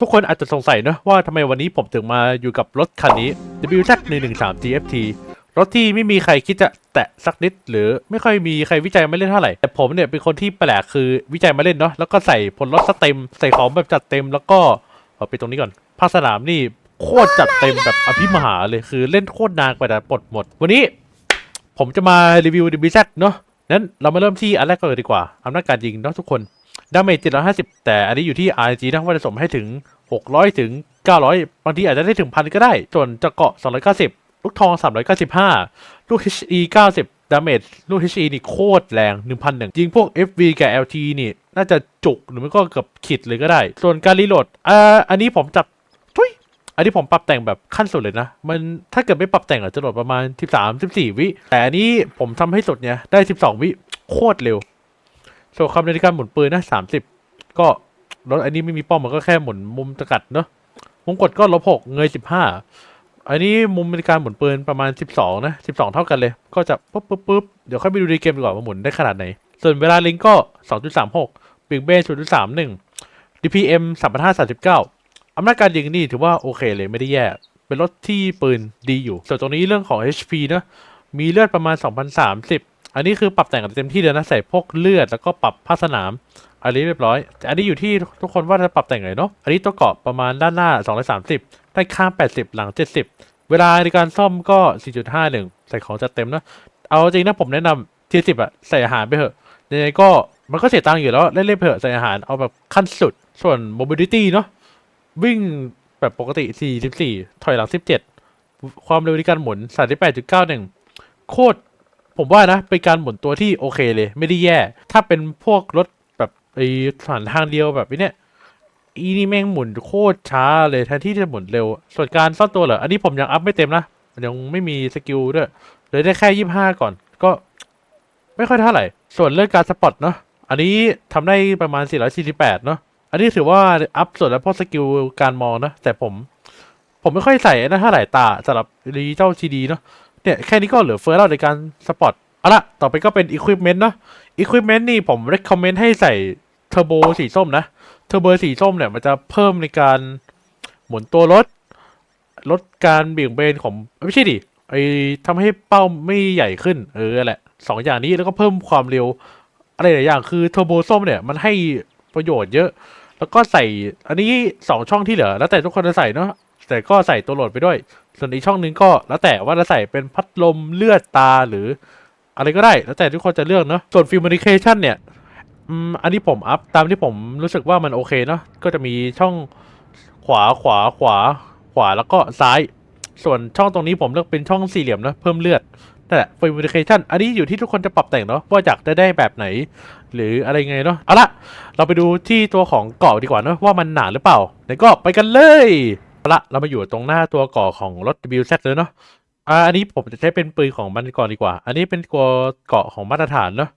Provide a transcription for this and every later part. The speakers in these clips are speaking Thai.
ทุกคนอาจจะสงสัยนะว่าทำไมวันนี้ผมถึงมาอยู่กับรถคันนี้ WZ 1 1 3 GFT รถที่ไม่มีใครคิดจะแตะสักนิด หรือไม่ค่อยมีใครวิจัยมาเล่นเท่าไหร่ แต่ผมเนี่ยเป็นคนที่แปลกคือวิจัยมาเล่นเนาะแล้วก็ใส่ผลรถสเต็ม ใส่ของแบบจัดเต็มแล้วก็เอาไปตรงนี้ก่อนภาคสนามนี่โคตรจัดเต็มแบบอภิมหาเลยคือเล่นโคตรนานกว่าจะปลดหมด วันนี้ผมจะมารีวิว WZ เนาะนั้นเรามาเริ่มที่อันแรกก่อนเลยดีกว่าอำนาจการยิงเนาะทุกคน ดาเมจ750 แต่อันนี้อยู่ที่ RNG นะว่าจะสมให้ถึง 600 ถึง 900 บางทีอาจจะได้ถึงพันก็ได้ ส่วนจะเกาะ 290 ลูกทอง 395 ลูก HE 90 ดาเมจลูก HE นี่โคตรแรง 1,001ยิงพวก FV กับ LT นี่น่าจะจุกหรือไม่ก็เกือบขิดเลยก็ได้ ส่วนการรีโหลดอ่าอันนี้ผมจับทุยอันนี้ผมปรับแต่งแบบขั้นสุดเลยนะ มันถ้าเกิดไม่ปรับแต่งอาจจะโหลดประมาณ 13 14 วิ แต่อันนี้ผมทำให้สุดเนี่ยได้ 12 วิโคตรเร็ว ส่วนความในการหมุนปืนนะสามสิบก็รถอันนี้ไม่มีป้อมมันก็แค่หมุนมุมจำกัดเนอะมุมกดก็ลบหกเงยสิบห้าอันนี้มุมในการหมุนปืนประมาณสิบสองนะสิบสองเท่ากันเลย ก็จะปุ๊บปุ๊บปุ๊บเดี๋ยวค่อยไปดูในเกมดีกว่าว่าหมุนได้ขนาดไหน ส่วนเวลาลิงก็สองจุดสามหกปิงเบนศูนย์จุดสามหนึ่ง DPM สามพันห้าสามสิบเก้าอำนาจการยิงนี่ถือว่าโอเคเลยไม่ได้แย่ เป็นรถที่ปืนดีอยู่ ส่วนตรงนี้เรื่องของ HP เนะ มีเลือดประมาณ 2,030 อันนี้คือปรับแต่งกันเต็มที่เลยนะใส่พวกเลือดแล้วก็ปรับภาสนาม อันนี้เรียบร้อยแต่อันนี้อยู่ที่ทุกคนว่าจะปรับแต่งไงเนาะ อันนี้ตัวเกาะประมาณด้านหน้า 230ด้านข้าง 80 หลัง 70 เวลาในการซ่อมก็ 4.51 ใส่ของจัดเต็มนะเอาจริงนะผมแนะนำทีสิบอะใส่อาหารไปเถอะยังไงก็มันก็เสียตังค์อยู่แล้วเล่นๆเถอะใส่อาหารเอาแบบขั้นสุด ส่วน mobility เนาะวิ่งแบบปกติ 44 ถอยหลัง 17 ความเร็วในการหมุน 38.91 โคตร ผมว่านะเป็นการหมุนตัวที่โอเคเลย ไม่ได้แย่ ถ้าเป็นพวกรถแบบไอ้ผ่านทางเดียวแบบนี้เนี่ยอีนี่แม่งหมุนโคตรช้าเลยแทนที่จะหมุนเร็ว ส่วนการซ่อนตัวเหรอ อันนี้ผมยังอัพไม่เต็มนะยังไม่มีสกิลด้วยเลยได้แค่ยี่ห้าก่อน ก็ไม่ค่อยเท่าไหร่ ส่วนเรื่องการสปอตเนาะอันนี้ทำได้ประมาณ 448 เนาะอันนี้ถือว่าอัพส่วนแล้วพวกสกิลการมองนะแต่ผม ผมไม่ค่อยใส่นะเท่าไหร่ตาสำหรับรีเจ้าทีดีเนาะ เนี่ยแค่นี้ก็เหลือเฟือแล้วในการสปอตเอาละต่อไปก็เป็น Equipment เนาะ Equipment นี่ผม recommend ให้ใส่เทอร์โบสีส้มนะเทอร์โบสีส้มเนี่ยมันจะเพิ่มในการหมุนตัวรถ ลดการเบี่ยงเบนของไม่ใช่ดิไอทำให้เป้าไม่ใหญ่ขึ้น เออแหละสองอย่างนี้แล้วก็เพิ่มความเร็ว อะไรหลายอย่างคือเทอร์โบส้มเนี่ยมันให้ประโยชน์เยอะ แล้วก็ใส่อันนี้สองช่องที่เหลือ แล้วแต่ทุกคนจะใส่เนาะ แต่ก็ใส่ตัวโหลดไปด้วย ส่วนอีกช่องหนึงก็แล้วแต่ว่าจะใส่เป็นพัดลมเลือดตาหรืออะไรก็ได้ แล้วแต่ทุกคนจะเลือกเนาะส่วนฟิล์ม i ิเคชันเนี่ยอันนี้ผมอัพตามที่ผมรู้สึกว่ามันโอเคเนาะก็จะมีช่องขวาขวาขวาขวาแล้วก็ซ้าย ส่วนช่องตรงนี้ผมเลือกเป็นช่องสี่เหลี่ยมนะเพิ่มเลือดนั่นแหละฟิล์ม i ิเคชันอันนี้อยู่ที่ทุกคนจะปรับแต่งเนาะว่าอยากจะได้แบบไหน หรืออะไรไงเนาะเอาละเราไปดูที่ตัวของเกาะดีกว่าเนาะว่ามันหนาหรือเปล่าไหนก็ไปกันเลย ละ เรามาอยู่ตรงหน้าตัวเกาะของรถ WZ เลยเนาะอ่าอันนี้ผมจะใช้เป็นปืนของมันก่อนดีกว่า อันนี้เป็นตัวเกาะของมาตรฐานเนาะ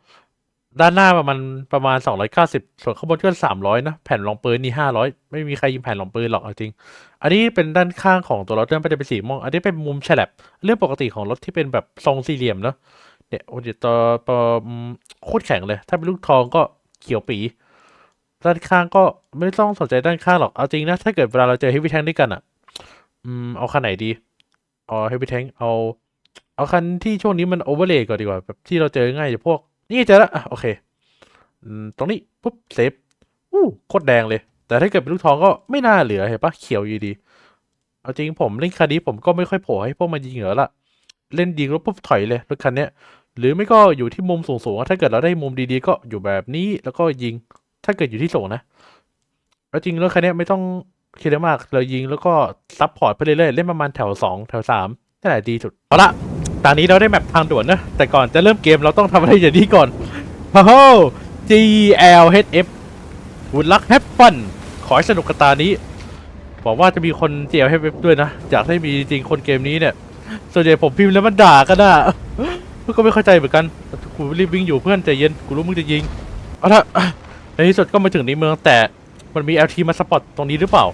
ด้านหน้าประมาณประมาณ 290 ส่วนข้างบนก็300นะแผ่นรองปืนนี่500 ไม่มีใครยิงแผ่นรองปืนหรอกจริง อันนี้เป็นด้านข้างของตัวรถเรื่องเป็นสีม่วงอันนี้เป็นมุมแฉลบเรื่องปกติของรถที่เป็นแบบทรงสี่เหลี่ยมเนาะเนี่ยโอ้เดี๋ยตัวตัวอืมโคตรแข็งเลย ถ้าเป็นลูกทองก็เขียวปี ด้านข้างก็ไม่ต้องสนใจด้านข้างหรอกเอาจริงนะถ้าเกิดเวลาเราเจอเฮฟวี่แทงด้วยกันอะ อืมเอาคันไหนดีเอาเฮฟวี่แทงเอา เอาคันที่ช่วงนี้มันโอเวอร์เลย์ก่อนดีกว่าแบบที่เราเจอง่ายอย่างพวก นี่เจอแล้วอะโอเคตรงนี้ปุ๊บเซฟอู้โคตรแดงเลย แต่ถ้าเกิดเป็นลูกทองก็ไม่น่าเหลือเห็นปะเขียวอยู่ดี เอาจริงผมเล่นคันนี้ผมก็ไม่ค่อยโผล่ให้พวกมันยิงเหรอละเล่นยิงแล้วปุ๊บถอยเลยรถคันเนี้ยหรือไม่ก็อยู่ที่มุมสูงๆอะถ้าเกิดเราได้มุมดีๆ ก็อยู่แบบนี้แล้วก็ยิง ถ้าเกิดอยู่ที่สูงนะเอาจริงรถคันนี้ไม่ต้องคิดมากเรายิงแล้วก็ซับพอร์ตไปเรื่อยๆเล่นประมาณแถวสองแถวสามนั่นแหละดีสุดเอาละตอนนี้เราได้แมปทางด่วนนะ แต่ก่อนจะเริ่มเกมเราต้องทำอะไรอย่างนี้ก่อนโอ้โห GLHF Good luck have fun ขอให้สนุกกับตานี้บอกว่าจะมีคน GLHF ด้วยนะอยากให้มีจริงคนเกมนี้เนี่ย ส่วนใหญ่ผมพิมพ์แล้วมันด่ากันนะก็ไม่เข้าใจเหมือนกันกูรีบวิ่งอยู่เพื่อนใจเย็นกูรู้มึงจะยิงเอาละ ในที่สุดก็มาถึงในเมืองแต่มันมี LT มาสปอตตรงนี้หรือเปล่า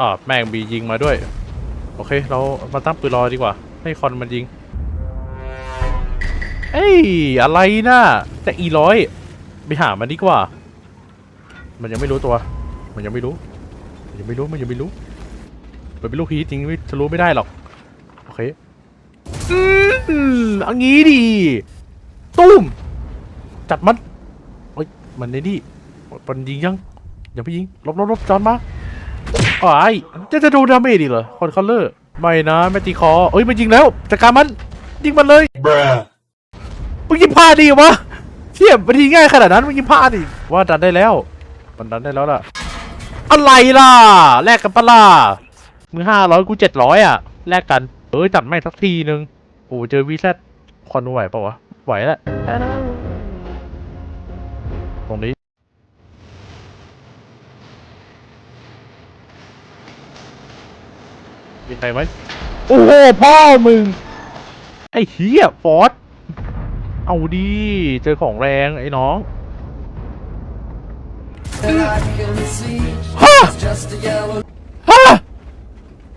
อ่าแม่งมียิงมาด้วย โอเค เรามาตั้งปืนรอดีกว่า ให้คอนมันยิง เอ้ย อะไรนะแต่อีร้อยไปหามันดีกว่า มันยังไม่รู้ตัว มันยังไม่รู้ยังไม่รู้ มันยังไม่รู้ มันเป็นลูกพีชจริงไม่จะรู้ไม่ได้หรอก โอเค อืมอันงี้ดี ตุ้ม จัดมันเฮ้ย มันในนี่ มันยิงยังอย่าไปยิงลบลบลบจอนมาอ้ายจะจะโดนดาเมจอีกเหรอคอนคอลเลอร์ไม่นะแมตติคอเอ้ยมันยิงแล้วจัดการมันยิงมันเลย Bruh. มึงยิงพลาดดีวะเชี่ยมันยิงง่ายขนาดนั้นมึงยิงพลาดดิว่าดันได้แล้ว มันดันได้แล้วล่ะ อะไรล่ะแลกกันปะล่ะมึงห้าร้อยกูเจ็ดร้อยอะแลกกันเอ้ยจัดไม่งสักทีนึงโอ้เจอวีแซดคอนไหวปะวะไหวแหละตรงนี้ มีใครไหมโอ้โหพ่อมึง ไอ้เฮียฟอสเอาดีเจอของแรงไอ้น้อง And I can see Huh? it's just a yellow ฮะ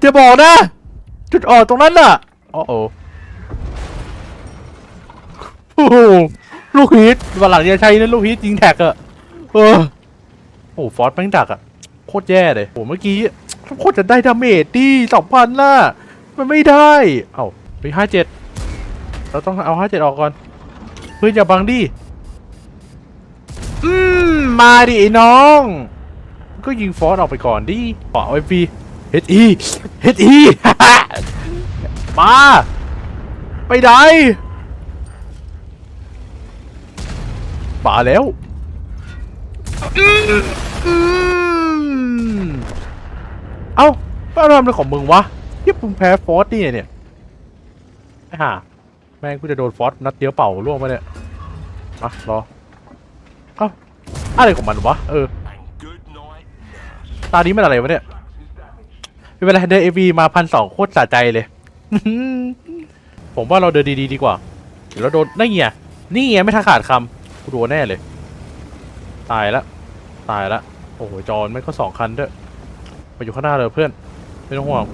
จะบอกนะ จุดอ่อนตรงนั้นน่ะอ๋อโอ้โอ้โหลูกฮีทวันหลังจะใช้นะลูกฮีทยิงแท็กอะเออโอ้ฟอสแม่งดักอะโคตรแย่เลยโอ้เมื่อกี้ โคตรจะได้ดาเมจดีสองพันน่ะ มันไม่ได้ เอ้าไปห้าเจ็ดเราต้องเอาห้าเจ็ดออกก่อนเพื่อนอย่าบังดิ อืม มาดิไอ้น้อง ก็ยิงฟอสออกไปก่อนดิปะไว้ฟรีเฮดอีเฮดอีมาไปไหนป่าแล้ว อืมอืมเอ้าป้าทำอะไรของมึงวะเฮียมึงแพ้ฟอสนี่เนี่ยไอ้ห่าแม่งกูจะโดนฟอสนัดเดียวเป่าล่วงมาเนี่ยมารอเอ้าอะไรของมันวะเออตานี้มันอะไรวะเนี่ยไม่เป็นไรเดินเอวีมาพันสองโคตรสะใจเลย ผมว่าเราเดินดีๆดีกว่าเดี๋ยวเราโดนนี่ไงนี่ไงไม่ทันขาดคำกูโดนแน่เลย ตายละตายละโอ้โหจอนไม่ก็สองคันด้วยมาอยู่ข้างหน้าเลยเพื่อน ไม่ต้องห่วง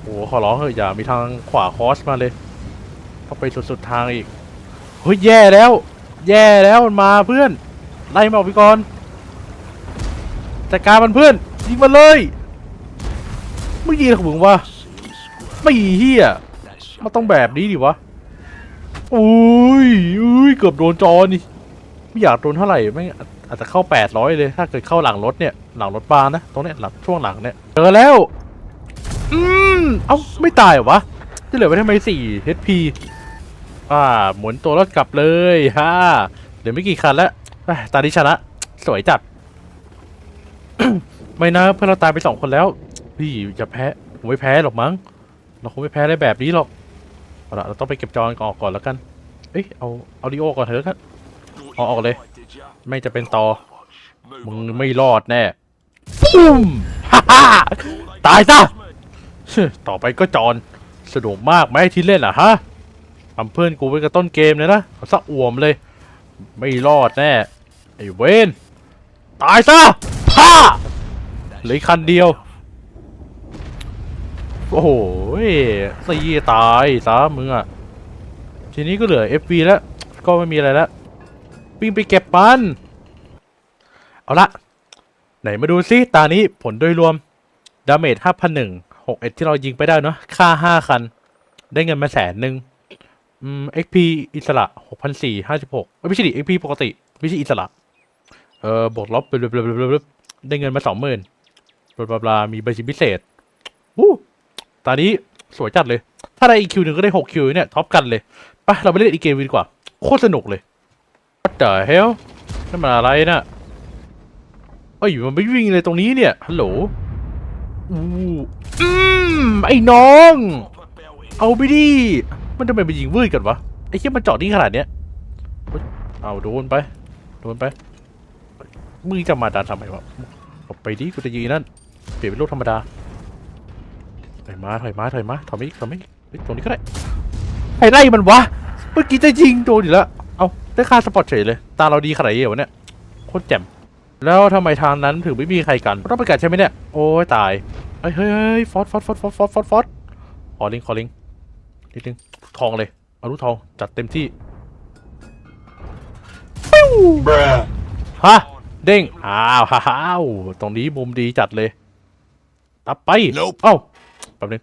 โอ้โหขอร้องเถอะอย่ามีทางขวาคอสมาเลยต้องไปสุดๆทางอีกเฮ้ยแย่แล้ว แย่แล้วมันมาเพื่อนไล่มาออกไปก่อนจัดการมันเพื่อนยิงมันเลยไม่ยิงของมึงวะไม่เฮียมันต้องแบบนี้ดิวะอุ้ยอุ้ยเกือบโดนจอนี่ไม่อยากโดนเท่าไหร่ไม่ อาจจะเข้าแปดร้อยเลย ถ้าเกิดเข้าหลังรถเนี่ย หลังรถบาร์นะ ตรงเนี้ยหลังช่วงหลังเนี่ย เจอแล้ว อืม เอ้า ไม่ตายเหรอวะ จะเหลือไว้ทำไมสี่ HP อ่า หมุนตัวรถกลับเลยฮ่าเหลือไม่กี่คันแล้วตาดิชนะ สวยจัด ไม่นะเพื่อนเราตายไปสองคนแล้ว พี่อย่าแพ้ผมไม่แพ้หรอกมั้ง เราคงไม่แพ้ได้แบบนี้หรอกเอาละเราต้องไปเก็บจอนก่อนก่อนแล้วกัน เอ้ยเอาเอาดิโอก่อนเถอะครับ Thought Oh, you'd Ollie. fight, did ya? ไม่จะเป็นต่อ Move มึง on. ไม่รอดแน่ปุ้มฮ่าฮ่าตายซะต่อไปก็จอนสนุกมากไหมที่เล่นอะฮะทำเพื่อนกูไปกับต้นเกมเลยนะเอาสักอ่วมเลย ไม่รอดแน่ ไอ้เวนตายซะฮ่าเหลืออกคันเดียว โอ้โหสี่ตายซะมึงอะ ทีนี้ก็เหลือ FV แล้ว ก็ไม่มีอะไรแล้ว วิ่งไปเก็บมัน เอาละ ไหนมาดูซิตานี้ผลโดยรวม ดาเมจห้าพันหนึ่งหกเอ็ดที่เรายิงไปได้เนาะค่าห้าคัน ได้เงินมาแสนหนึ่งอืม XP อิสระหกพันสี่ห้าสิบหกไม่ใช่ดิ XP ปกติ ไม่ใช่อิสระ เออบวกลบเบลบลบลบลบได้เงินมาสองหมื่นบลาบลาบลามีใบชิพิเศษวู้ตอนนี้สวยจัดเลย ถ้าได้อีคิวหนึ่งก็ได้หกคิวเนี่ย ท็อปกันเลย ไป เราไปเล่นอีกเกมดีกว่า โคตรสนุกเลย What the hell นั่นมันอะไรน่ะเอ้ยมันไม่วิ่งเลยตรงนี้เนี่ย ฮัลโหล อู้อืมไอ้น้อง เอาไปดิ มันทำไมไปยิงวืดกันวะ ไอ้เหี้ยมันจอดนี่ขนาดเนี้ย เอาโดนไป โดนไป มึงจะมาดันทำไมวะ ออกไปดิกูจะยืนนั่น เปลี่ยนเป็นลูกธรรมดา ถอยมา ถอยมา ถอยมา ถอยมาอีกถอยมาอีกตรงนี้ก็ได้ใครไล่มันวะ เมื่อกี้จะยิงโดนอยู่แล้ว ได้ค่าสปอร์ตเฉยเลย ตาเราดีขนาดนี้เหรอวะเนี่ยโคตรแจ่มแล้วทำไมทางนั้นถึงไม่มีใครกันต้องไปกัดใช่ไหมเนี่ย โอ้ยตายเฮ้ยเฮ้ยเฮ้ยฟอสฟอสฟอสฟอสฟอสฟอสฟอสขอลิงขอลิงนิดนึงทองเลยเอาลูกทองจัดเต็มที่ Bruh. ฮะเด้งอ้าวฮ่าฮ่าวตรงนี้มุมดีจัดเลยตับไป Nope เอ้าแป๊บนึง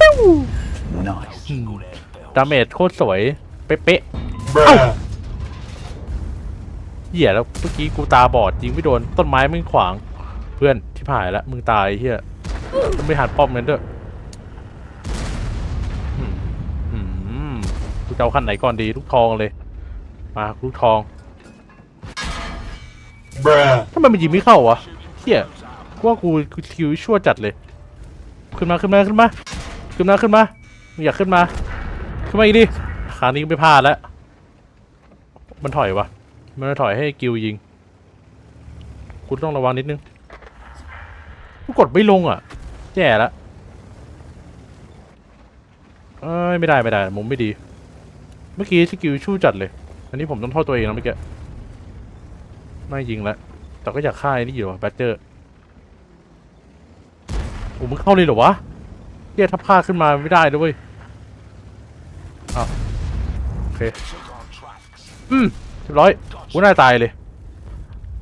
อืมดาเมจโคตรสวย เป๊ะๆเอ้า เหี้ยแล้วเมื่อกี้กูตาบอดยิงไม่โดนต้นไม้มึงขวาง เพื่อนที่ผ่ายแล้วมึงตายเฮียจะไม่หันป้อมกันด้วยอืมอืมกูจะเอาขั้นไหนก่อนดีลูกทองเลย มาลูกทองทำไมมันยิงไม่เข้าวะเฮียกูว่ากูกูคิวชั่วจัดเลย ขึ้นมาขึ้นมาขึ้นมาขึ้นมาขึ้นมามึงอยากขึ้นมา ขึ้นมาอีกดิคราวนี้ไม่พลาดแล้วมันถอยวะ มันจะถอยให้กิวยิงกูต้องระวังนิดนึงกดไม่ลงอะ แย่แล้วเอ้ยไม่ได้ไม่ได้มุมไม่ดี เมื่อกี้สกิลชู่จัดเลย อันนี้ผมต้องโทษตัวเองนะเมื่อกี้ไม่ยิงแล้วแต่ก็อยากฆ่าไอ้นี่อยู่แบตเตอร์โอ้มึงเข้าเลยเหรอวะเฮียทับฆ่าขึ้นมาไม่ได้ด้วยอ้าวโอเคอืม รียบร้อยกูน่าตายเลย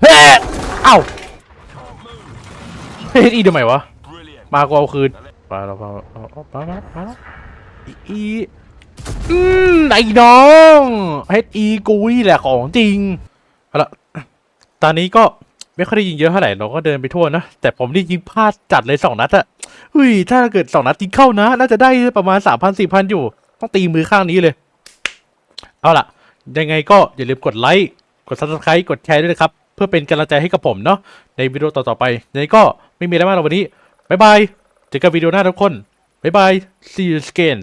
เฮ้เอ้าเฮ้ยอีทำไมวะ Brilliant. มากูเอาคืนไปแล้วไปแล้วเอาเอาไปแล้วไปแล้วอีอีอืมไอ้น้องเฮดอีกูนี่แหละของจริงเอาละตอนนี้ก็ไม่ค่อยได้ยิงเยอะเท่าไหร่เราก็เดินไปทั่วนะ แต่ผมนี่ยิงพลาดจัดเลยสองนัดอะเฮ้ยถ้าเกิดสองนัดยิงเข้านะ น่าจะได้ประมาณสามพันสี่พันอยู่ ต้องตีมือข้างนี้เลย เอาล่ะ ยังไงก็อย่าลืมกดไลค์กด subscribe กดแชร์ด้วยนะครับ เพื่อเป็นกำลังใจให้กับผมเนาะในวิดีโอต่อๆไปยังไงก็ไม่มีอะไรมากหรอกวันนี้บ๊ายบายเจอกันวิดีโอหน้าทุกคนบ๊ายบาย see you again